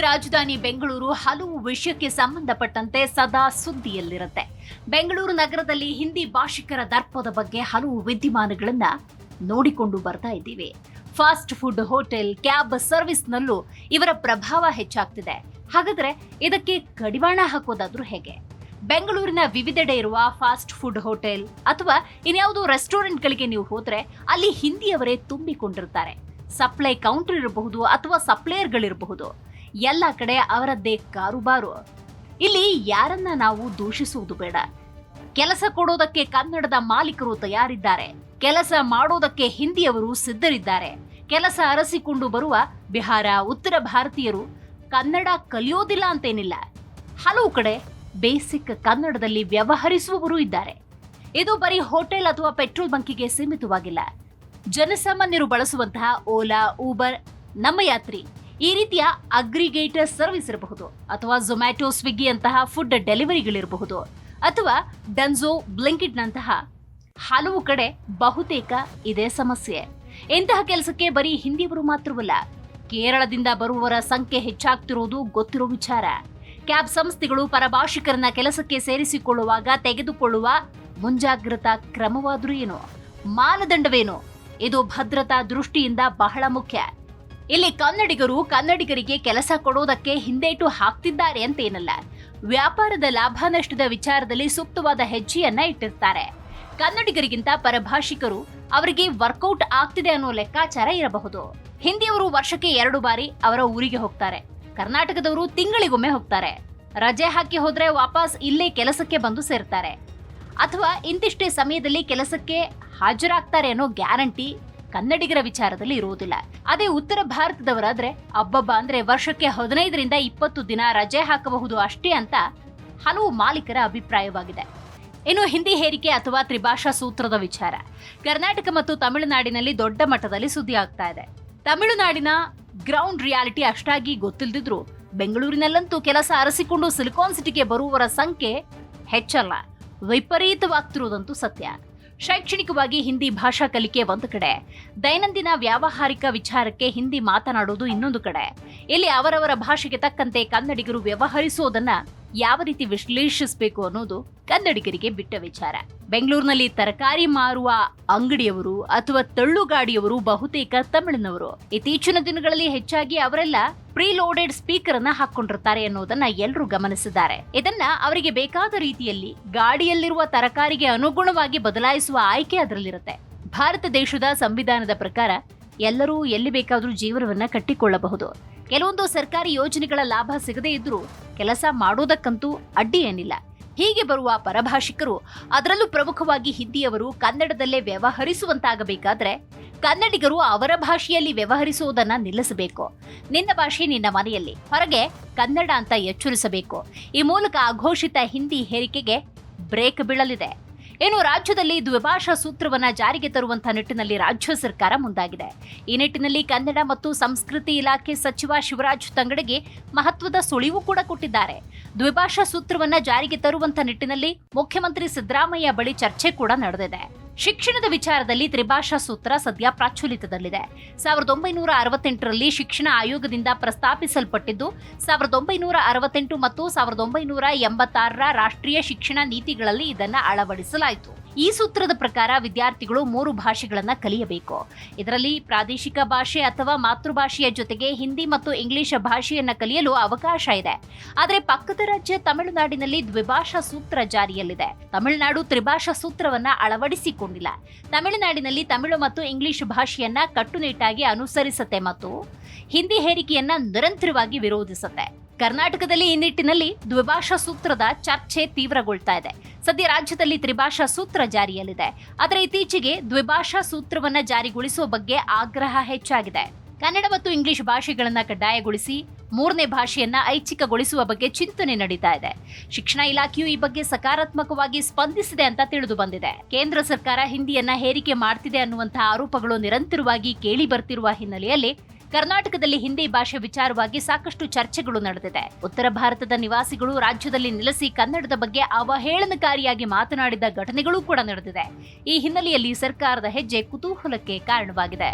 ರಾಜಧಾನಿ ಬೆಂಗಳೂರು ಹಲವು ವಿಷಯಕ್ಕೆ ಸಂಬಂಧಪಟ್ಟಂತೆ ಸದಾ ಸುದ್ದಿಯಲ್ಲಿರುತ್ತೆ. ಬೆಂಗಳೂರು ನಗರದಲ್ಲಿ ಹಿಂದಿ ಭಾಷಿಕರ ದರ್ಪದ ಬಗ್ಗೆ ಹಲವು ವಿದ್ಯಮಾನಗಳನ್ನ ನೋಡಿಕೊಂಡು ಬರ್ತಾ ಇದ್ದೀವಿ. ಫಾಸ್ಟ್ ಫುಡ್ ಹೋಟೆಲ್, ಕ್ಯಾಬ್ ಸರ್ವಿಸ್ನಲ್ಲೂ ಇವರ ಪ್ರಭಾವ ಹೆಚ್ಚಾಗ್ತಿದೆ. ಹಾಗಾದ್ರೆ ಇದಕ್ಕೆ ಕಡಿವಾಣ ಹಾಕೋದಾದ್ರೂ ಹೇಗೆ? ಬೆಂಗಳೂರಿನ ವಿವಿಧೆಡೆ ಇರುವ ಫಾಸ್ಟ್ ಫುಡ್ ಹೋಟೆಲ್ ಅಥವಾ ಇನ್ಯಾವುದೋ ರೆಸ್ಟೋರೆಂಟ್ಗಳಿಗೆ ನೀವು ಹೋದ್ರೆ ಅಲ್ಲಿ ಹಿಂದಿಯವರೇ ತುಂಬಿಕೊಂಡಿರ್ತಾರೆ. ಸಪ್ಲೈ ಕೌಂಟರ್ ಇರಬಹುದು ಅಥವಾ ಸಪ್ಲೈಯರ್ಗಳಿರಬಹುದು. ಎಲ್ಲ ಕಡೆ ಅವರದ್ದೇ ಕಾರುಬಾರು. ಇಲ್ಲಿ ಯಾರನ್ನ ನಾವು ದೂಷಿಸುವುದು ಬೇಡ. ಕೆಲಸ ಕೊಡೋದಕ್ಕೆ ಕನ್ನಡದ ಮಾಲೀಕರು ತಯಾರಿದ್ದಾರೆ. ಕೆಲಸ ಮಾಡೋದಕ್ಕೆ ಹಿಂದಿಯವರು ಸಿದ್ಧರಿದ್ದಾರೆ. ಕೆಲಸ ಅರಸಿಕೊಂಡು ಬರುವ ಬಿಹಾರ, ಉತ್ತರ ಭಾರತೀಯರು ಕನ್ನಡ ಕಲಿಯೋದಿಲ್ಲ ಅಂತೇನಿಲ್ಲ. ಹಲವು ಕಡೆ ಬೇಸಿಕ್ ಕನ್ನಡದಲ್ಲಿ ವ್ಯವಹರಿಸುವವರು ಇದ್ದಾರೆ. ಇದು ಬರೀ ಹೋಟೆಲ್ ಅಥವಾ ಪೆಟ್ರೋಲ್ ಬಂಕಿಗೆ ಸೀಮಿತವಾಗಿಲ್ಲ. ಜನಸಾಮಾನ್ಯರು ಬಳಸುವಂತಹ ಓಲಾ, ಊಬರ್, ನಮ್ಮ ಯಾತ್ರಿ. ಈ ರೀತಿಯ ಅಗ್ರಿಗೇಟರ್ ಸರ್ವಿಸ್ ಇರಬಹುದು ಅಥವಾ ಝೊಮ್ಯಾಟೊ ಸ್ವಿಗ್ಗಿ ಅಂತಹ ಫುಡ್ ಡೆಲಿವರಿಗಳಿರಬಹುದು ಅಥವಾ ಡನ್ಝೋ ಬ್ಲಿಂಕಿಟ್ನಂತಹ ಹಲವು ಕಡೆ ಬಹುತೇಕ ಇದೇ ಸಮಸ್ಯೆ. ಇಂತಹ ಕೆಲಸಕ್ಕೆ ಬರೀ ಹಿಂದಿಯವರು ಮಾತ್ರವಲ್ಲ, ಕೇರಳದಿಂದ ಬರುವವರ ಸಂಖ್ಯೆ ಹೆಚ್ಚಾಗ್ತಿರೋದು ಗೊತ್ತಿರೋ ವಿಚಾರ. ಕ್ಯಾಬ್ ಸಂಸ್ಥೆಗಳು ಪರಭಾಷಿಕರನ್ನ ಕೆಲಸಕ್ಕೆ ಸೇರಿಸಿಕೊಳ್ಳುವಾಗ ತೆಗೆದುಕೊಳ್ಳುವ ಮುಂಜಾಗ್ರತಾ ಕ್ರಮವಾದರೂ ಏನು? ಮಾನದಂಡವೇನು? ಇದು ಭದ್ರತಾ ದೃಷ್ಟಿಯಿಂದ ಬಹಳ ಮುಖ್ಯ. ಇಲ್ಲಿ ಕನ್ನಡಿಗರು ಕನ್ನಡಿಗರಿಗೆ ಕೆಲಸ ಕೊಡೋದಕ್ಕೆ ಹಿಂದೇಟು ಹಾಕ್ತಿದ್ದಾರೆ ಅಂತೇನಲ್ಲ. ವ್ಯಾಪಾರದ ಲಾಭ ನಷ್ಟದ ವಿಚಾರದಲ್ಲಿ ಸೂಕ್ತವಾದ ಹೆಜ್ಜೆಯನ್ನ ಇಟ್ಟಿರ್ತಾರೆ. ಕನ್ನಡಿಗರಿಗಿಂತ ಪರಭಾಷಿಕರು ಅವರಿಗೆ ವರ್ಕೌಟ್ ಆಗ್ತಿದೆ ಅನ್ನೋ ಲೆಕ್ಕಾಚಾರ ಇರಬಹುದು. ಹಿಂದಿಯವರು ವರ್ಷಕ್ಕೆ ಎರಡು ಬಾರಿ ಅವರ ಊರಿಗೆ ಹೋಗ್ತಾರೆ. ಕರ್ನಾಟಕದವರು ತಿಂಗಳಿಗೊಮ್ಮೆ ಹೋಗ್ತಾರೆ. ರಜೆ ಹಾಕಿ ಹೋದ್ರೆ ವಾಪಸ್ ಇಲ್ಲೇ ಕೆಲಸಕ್ಕೆ ಬಂದು ಸೇರ್ತಾರೆ. ಅಥವಾ ಇಂತಿಷ್ಟೇ ಸಮಯದಲ್ಲಿ ಕೆಲಸಕ್ಕೆ ಹಾಜರಾಗ್ತಾರೆ ಅನ್ನೋ ಗ್ಯಾರಂಟಿ ಕನ್ನಡಿಗರ ವಿಚಾರದಲ್ಲಿ ಇರುವುದಿಲ್ಲ. ಅದೇ ಉತ್ತರ ಭಾರತದವರಾದ್ರೆ ಅಬ್ಬಬ್ಬ ಅಂದ್ರೆ ವರ್ಷಕ್ಕೆ ಹದಿನೈದರಿಂದ ಇಪ್ಪತ್ತು ದಿನ ರಜೆ ಹಾಕಬಹುದು ಅಷ್ಟೇ ಅಂತ ಹಲವು ಮಾಲೀಕರ ಅಭಿಪ್ರಾಯವಾಗಿದೆ. ಇನ್ನು ಹಿಂದಿ ಹೇರಿಕೆ ಅಥವಾ ತ್ರಿಭಾಷಾ ಸೂತ್ರದ ವಿಚಾರ. ಕರ್ನಾಟಕ ಮತ್ತು ತಮಿಳುನಾಡಿನಲ್ಲಿ ದೊಡ್ಡ ಮಟ್ಟದಲ್ಲಿ ಸುದ್ದಿ ಆಗ್ತಾ ಇದೆ. ತಮಿಳುನಾಡಿನ ಗ್ರೌಂಡ್ ರಿಯಾಲಿಟಿ ಅಷ್ಟಾಗಿ ಗೊತ್ತಿಲ್ಲದಿದ್ರು ಬೆಂಗಳೂರಿನಲ್ಲಂತೂ ಕೆಲಸ ಅರಸಿಕೊಂಡು ಸಿಲಿಕಾನ್ ಸಿಟಿಗೆ ಬರುವವರ ಸಂಖ್ಯೆ ಹೆಚ್ಚಲ್ಲ. ವಿಪರೀತವಾಗ್ತಿರುವುದಂತೂ ಸತ್ಯ. ಶೈಕ್ಷಣಿಕವಾಗಿ ಹಿಂದಿ ಭಾಷಾ ಕಲಿಕೆ ಒಂದು ಕಡೆ. ದೈನಂದಿನ ವ್ಯಾವಹಾರಿಕ ವಿಚಾರಕ್ಕೆ ಹಿಂದಿ ಮಾತನಾಡೋದು ಇನ್ನೊಂದು ಕಡೆ. ಇಲ್ಲಿ ಅವರವರ ಭಾಷೆಗೆ ತಕ್ಕಂತೆ ಕನ್ನಡಿಗರು ವ್ಯವಹರಿಸೋದನ್ನ ಯಾವ ರೀತಿ ವಿಶ್ಲೇಷಿಸಬೇಕು ಅನ್ನೋದು ಕನ್ನಡಿಗರಿಗೆ ಬಿಟ್ಟ ವಿಚಾರ. ಬೆಂಗಳೂರಿನಲ್ಲಿ ತರಕಾರಿ ಮಾರುವ ಅಂಗಡಿಯವರು ಅಥವಾ ತಳ್ಳುಗಾಡಿಯವರು ಬಹುತೇಕ ತಮಿಳಿನವರು. ಇತ್ತೀಚಿನ ದಿನಗಳಲ್ಲಿ ಹೆಚ್ಚಾಗಿ ಅವರೆಲ್ಲ ಪ್ರೀಲೋಡೆಡ್ ಸ್ಪೀಕರ್ ಅನ್ನ ಹಾಕೊಂಡಿರ್ತಾರೆ ಅನ್ನೋದನ್ನ ಎಲ್ಲರೂ ಗಮನಿಸಿದ್ದಾರೆ. ಇದನ್ನ ಅವರಿಗೆ ಬೇಕಾದ ರೀತಿಯಲ್ಲಿ ಗಾಡಿಯಲ್ಲಿರುವ ತರಕಾರಿಗೆ ಅನುಗುಣವಾಗಿ ಬದಲಾಯಿಸುವ ಆಯ್ಕೆ ಅದರಲ್ಲಿರುತ್ತೆ. ಭಾರತ ದೇಶದ ಸಂವಿಧಾನದ ಪ್ರಕಾರ ಎಲ್ಲರೂ ಎಲ್ಲಿ ಬೇಕಾದರೂ ಜೀವನವನ್ನ ಕಟ್ಟಿಕೊಳ್ಳಬಹುದು. ಕೆಲವೊಂದು ಸರ್ಕಾರಿ ಯೋಜನೆಗಳ ಲಾಭ ಸಿಗದೇ ಇದ್ರೂ ಕೆಲಸ ಮಾಡೋದಕ್ಕಂತೂ ಅಡ್ಡಿ ಏನಿಲ್ಲ. ಹೀಗೆ ಬರುವ ಪರಭಾಷಿಕರು ಅದರಲ್ಲೂ ಪ್ರಮುಖವಾಗಿ ಹಿಂದಿಯವರು ಕನ್ನಡದಲ್ಲೇ ವ್ಯವಹರಿಸುವಂತಾಗಬೇಕಾದ್ರೆ ಕನ್ನಡಿಗರು ಅವರ ಭಾಷೆಯಲ್ಲಿ ವ್ಯವಹರಿಸುವುದನ್ನು ನಿಲ್ಲಿಸಬೇಕು. ನಿನ್ನ ಭಾಷೆ ನಿನ್ನ ಮನೆಯಲ್ಲಿ, ಹೊರಗೆ ಕನ್ನಡ ಅಂತ ಎಚ್ಚರಿಸಬೇಕು. ಈ ಮೂಲಕ ಅಘೋಷಿತ ಹಿಂದಿ ಹೇರಿಕೆಗೆ ಬ್ರೇಕ್ ಬೀಳಲಿದೆ. ಇನ್ನು ರಾಜ್ಯದಲ್ಲಿ ದ್ವಿಭಾಷಾ ಸೂತ್ರವನ್ನ ಜಾರಿಗೆ ತರುವಂತಹ ನಿಟ್ಟಿನಲ್ಲಿ ರಾಜ್ಯ ಸರ್ಕಾರ ಮುಂದಾಗಿದೆ. ಈ ನಿಟ್ಟಿನಲ್ಲಿ ಕನ್ನಡ ಮತ್ತು ಸಂಸ್ಕೃತಿ ಇಲಾಖೆ ಸಚಿವ ಶಿವರಾಜ್ ತಂಗಡಗಿ ಮಹತ್ವದ ಸುಳಿವು ಕೂಡ ಕೊಟ್ಟಿದ್ದಾರೆ. ದ್ವಿಭಾಷಾ ಸೂತ್ರವನ್ನ ಜಾರಿಗೆ ತರುವಂತಹ ನಿಟ್ಟಿನಲ್ಲಿ ಮುಖ್ಯಮಂತ್ರಿ ಸಿದ್ದರಾಮಯ್ಯ ಬಳಿ ಚರ್ಚೆ ಕೂಡ ನಡೆದಿದೆ. ಶಿಕ್ಷಣದ ವಿಚಾರದಲ್ಲಿ ತ್ರಿಭಾಷಾ ಸೂತ್ರ ಸದ್ಯ ಪ್ರಾಚುರ್ಯದಲ್ಲಿದೆ ಸಾವಿರದ ಒಂಬೈನೂರ ಅರವತ್ತೆಂಟರಲ್ಲಿ ಶಿಕ್ಷಣ ಆಯೋಗದಿಂದ ಪ್ರಸ್ತಾಪಿಸಲ್ಪಟ್ಟಿದ್ದು, ಸಾವಿರದ ಒಂಬೈನೂರ ಅರವತ್ತೆಂಟು ಮತ್ತು ಸಾವಿರದ ಒಂಬೈನೂರ ಎಂಬತ್ತಾರರ ರಾಷ್ಟ್ರೀಯ ಶಿಕ್ಷಣ ನೀತಿಗಳಲ್ಲಿ ಇದನ್ನು ಅಳವಡಿಸಲಾಯಿತು. ಈ ಸೂತ್ರದ ಪ್ರಕಾರ ವಿದ್ಯಾರ್ಥಿಗಳು ಮೂರು ಭಾಷೆಗಳನ್ನು ಕಲಿಯಬೇಕು. ಇದರಲ್ಲಿ ಪ್ರಾದೇಶಿಕ ಭಾಷೆ ಅಥವಾ ಮಾತೃಭಾಷೆಯ ಜೊತೆಗೆ ಹಿಂದಿ ಮತ್ತು ಇಂಗ್ಲಿಷ್ ಭಾಷೆಯನ್ನು ಕಲಿಯಲು ಅವಕಾಶ ಇದೆ. ಆದರೆ ಪಕ್ಕದ ರಾಜ್ಯ ತಮಿಳುನಾಡಿನಲ್ಲಿ ದ್ವಿಭಾಷಾ ಸೂತ್ರ ಜಾರಿಯಲ್ಲಿದೆ. ತಮಿಳುನಾಡು ತ್ರಿಭಾಷಾ ಸೂತ್ರವನ್ನ ಅಳವಡಿಸಿಕೊಂಡಿಲ್ಲ. ತಮಿಳುನಾಡಿನಲ್ಲಿ ತಮಿಳು ಮತ್ತು ಇಂಗ್ಲಿಷ್ ಭಾಷೆಯನ್ನ ಕಟ್ಟುನಿಟ್ಟಾಗಿ ಅನುಸರಿಸುತ್ತೆ ಮತ್ತು ಹಿಂದಿ ಹೇರಿಕೆಯನ್ನ ನಿರಂತರವಾಗಿ ವಿರೋಧಿಸುತ್ತೆ. ಕರ್ನಾಟಕದಲ್ಲಿ ಈ ನಿಟ್ಟಿನಲ್ಲಿ ದ್ವಿಭಾಷಾ ಸೂತ್ರದ ಚರ್ಚೆ ತೀವ್ರಗೊಳ್ತಾ ಇದೆ. ಸದ್ಯ ರಾಜ್ಯದಲ್ಲಿ ತ್ರಿಭಾಷಾ ಸೂತ್ರ ಜಾರಿಯಲ್ಲಿದೆ. ಆದರೆ ಇತ್ತೀಚೆಗೆ ದ್ವಿಭಾಷಾ ಸೂತ್ರವನ್ನ ಜಾರಿಗೊಳಿಸುವ ಬಗ್ಗೆ ಆಗ್ರಹ ಹೆಚ್ಚಾಗಿದೆ. ಕನ್ನಡ ಮತ್ತು ಇಂಗ್ಲಿಷ್ ಭಾಷೆಗಳನ್ನ ಕಡ್ಡಾಯಗೊಳಿಸಿ ಮೂರನೇ ಭಾಷೆಯನ್ನ ಐಚ್ಛಿಕಗೊಳಿಸುವ ಬಗ್ಗೆ ಚಿಂತನೆ ನಡೀತಾ ಇದೆ. ಶಿಕ್ಷಣ ಇಲಾಖೆಯು ಈ ಬಗ್ಗೆ ಸಕಾರಾತ್ಮಕವಾಗಿ ಸ್ಪಂದಿಸಿದೆ ಅಂತ ತಿಳಿದು ಬಂದಿದೆ. ಕೇಂದ್ರ ಸರ್ಕಾರ ಹಿಂದಿಯನ್ನ ಹೇರಿಕೆ ಮಾಡ್ತಿದೆ ಅನ್ನುವಂತಹ ಆರೋಪಗಳು ನಿರಂತರವಾಗಿ ಕೇಳಿ ಬರ್ತಿರುವ ಹಿನ್ನೆಲೆಯಲ್ಲಿ ಕರ್ನಾಟಕದಲ್ಲಿ ಹಿಂದಿ ಭಾಷೆ ವಿಚಾರವಾಗಿ ಸಾಕಷ್ಟು ಚರ್ಚೆಗಳು ನಡೆದಿದೆ. ಉತ್ತರ ಭಾರತದ ನಿವಾಸಿಗಳು ರಾಜ್ಯದಲ್ಲಿ ನೆಲೆಸಿ ಕನ್ನಡದ ಬಗ್ಗೆ ಅವಹೇಳನಕಾರಿಯಾಗಿ ಮಾತನಾಡಿದ ಘಟನೆಗಳು ಕೂಡ ನಡೆದಿದೆ. ಈ ಹಿನ್ನೆಲೆಯಲ್ಲಿ ಸರ್ಕಾರದ ಹೆಜ್ಜೆ ಕುತೂಹಲಕ್ಕೆ ಕಾರಣವಾಗಿದೆ.